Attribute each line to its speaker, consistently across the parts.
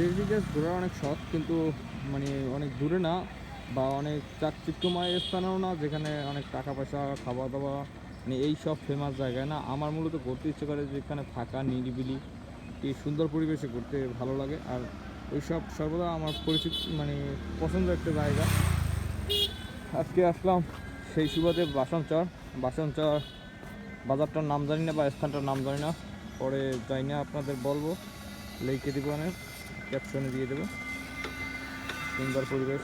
Speaker 1: দেশ বিদেশ ঘোরার অনেক শখ, কিন্তু মানে অনেক দূরে না বা অনেক চাকচিক্যময় স্থানেও না, যেখানে অনেক টাকা পয়সা খাওয়া দাওয়া মানে এই সব ফেমাস জায়গায় না। আমার মূলত ঘুরতে ইচ্ছে করে যেখানে ফাঁকা, নিরিবিলি এই সুন্দর পরিবেশে ঘুরতে ভালো লাগে। আর ওইসব সর্বদা আমার পরিচিত মানে পছন্দের একটা জায়গা। আজকে আসলাম সেই সুবাদে বাসনচর বাসনচর বাজারটার নাম জানি না বা স্থানটার নাম জানি না। পরে যাই না আপনাদের বলব লেখে দেবো অনেক ক্যাপশনে দিয়ে দেবো। সুন্দর পরিবেশ।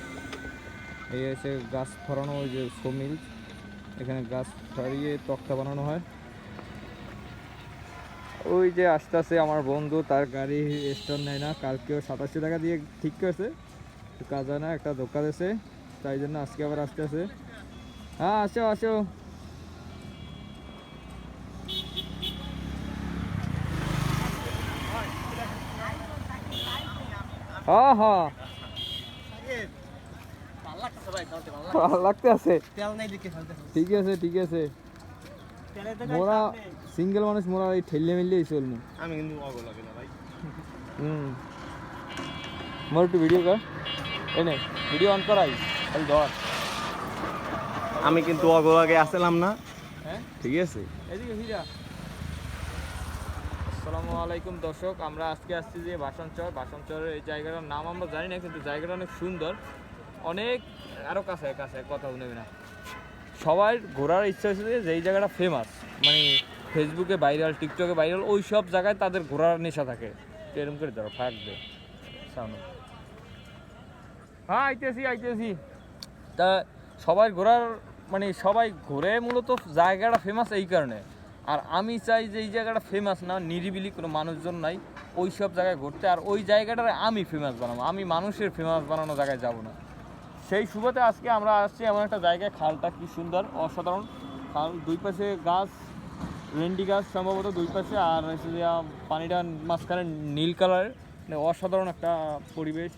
Speaker 1: এই এসে গাছ ফরানো ওই যে সমিল। এখানে গাছ ফারিয়ে তক্তা বানানো হয়। ওই যে আস্তে আস্তে আমার বন্ধু তার গাড়ি স্টার্ট নেয় না। কালকেও সাতাশি টাকা দিয়ে ঠিক করেছে। কাজ হয় না, একটা ধোকা দিয়েছে। তাই জন্য আজকে আবার আসতে আসে হ্যাঁ আসো আসো। ভালো লাগতে আছে ঠিক আছে ঠিক আছে। মোরা সিঙ্গেল মানুষ মোরা এই ঠেললে মিললেই চলমু।
Speaker 2: আমি কিন্তু ভাই।
Speaker 1: হুম। মোর একটু ভিডিও কর। এনে ভিডিও অন করাই। খালি ধর।
Speaker 2: আমি কিন্তু অগো লাগে আসলাম না।
Speaker 1: হ্যাঁ?
Speaker 2: ঠিক আছে।
Speaker 1: এদিকে আসসালামু আলাইকুম দর্শক, আমরা আজকে আসছি যে বাসনচর। বাসনচরের এই জায়গাটার নাম আমরা জানি না, কিন্তু জায়গাটা অনেক সুন্দর। অনেক আরও কাছে কাছে, কথা নেবে না। সবার ঘোরার ইচ্ছা হচ্ছে যে যেই জায়গাটা ফেমাস মানে ফেসবুকে ভাইরাল টিকটকে ভাইরাল ওই সব জায়গায় তাদের ঘোরার নেশা থাকে। এরকম করে ধরো থাকবে সামনে হ্যাঁ আইতেছি আইতেছি। তা সবাই ঘোরার মানে সবাই ঘুরে মূলত জায়গাটা ফেমাস এই কারণে। আর আমি চাই যে এই জায়গাটা ফেমাস না, নিরিবিলি কোনো মানুষজন নাই ওই সব জায়গায় ঘুরতে। আর ওই জায়গাটার আমি ফেমাস বানাবো, আমি মানুষের ফেমাস বানানো জায়গায় যাব না। সেই সুবাদে আজকে আমরা আসছি এমন একটা জায়গায়, খালটা কি সুন্দর, অসাধারণ। খাল দুই পাশে গাছ, রেন্ডি গাছ সম্ভবত দুই পাশে, আর হচ্ছে যে পানিটা মাঝখানে নীল কালারের। মানে অসাধারণ একটা পরিবেশ,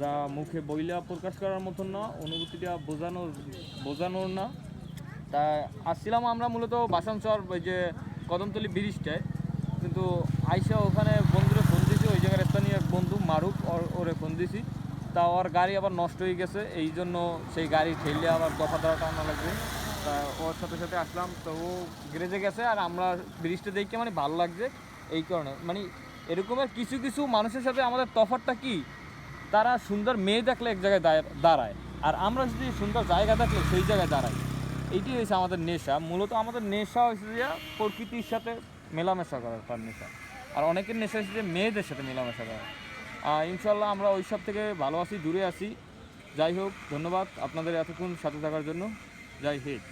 Speaker 1: যা মুখে বইলা প্রকাশ করার মতন না, অনুভূতিটা বোঝানোর বোঝানোর না। তা আসছিলাম আমরা মূলত বাসানচর ওই যে কদমতলি ব্রিজটায়। কিন্তু আইসা ওখানে বন্ধুরে ফোন দিয়েছি ওই জায়গার স্থানীয় এক বন্ধু মারুক ওর ফোন দিয়েছি তা ওর গাড়ি আবার নষ্ট হয়ে গেছে, এই জন্য সেই গাড়ি ঠেললে আবার কথা দেওয়াটা আনা লাগবে। তা ওর সাথে সাথে আসলাম, তো ও গ্যারেজে গেছে, আর আমরা ব্রিজটা দেখে মানে ভালো লাগছে এই কারণে। মানে এরকমের কিছু কিছু মানুষের সাথে আমাদের তফাৎটা কি? তারা সুন্দর মেয়ে দেখলে এক জায়গায় দাঁড়- দাঁড়ায়। আর আমরা যদি সুন্দর জায়গা দেখলে সেই জায়গায় দাঁড়াই। এইটি হয়েছে আমাদের নেশা। মূলত আমাদের নেশা হয়েছে যে প্রকৃতির সাথে মেলামেশা করার তার নেশা। আর অনেকের নেশা হয়েছে যে মেয়েদের সাথে মেলামেশা করার ইনশাল্লাহ আমরা ওই সব থেকে ভালো আছি দূরে আছি। যাই হোক, ধন্যবাদ আপনাদের এতক্ষণ সাথে থাকার জন্য। যাই হিট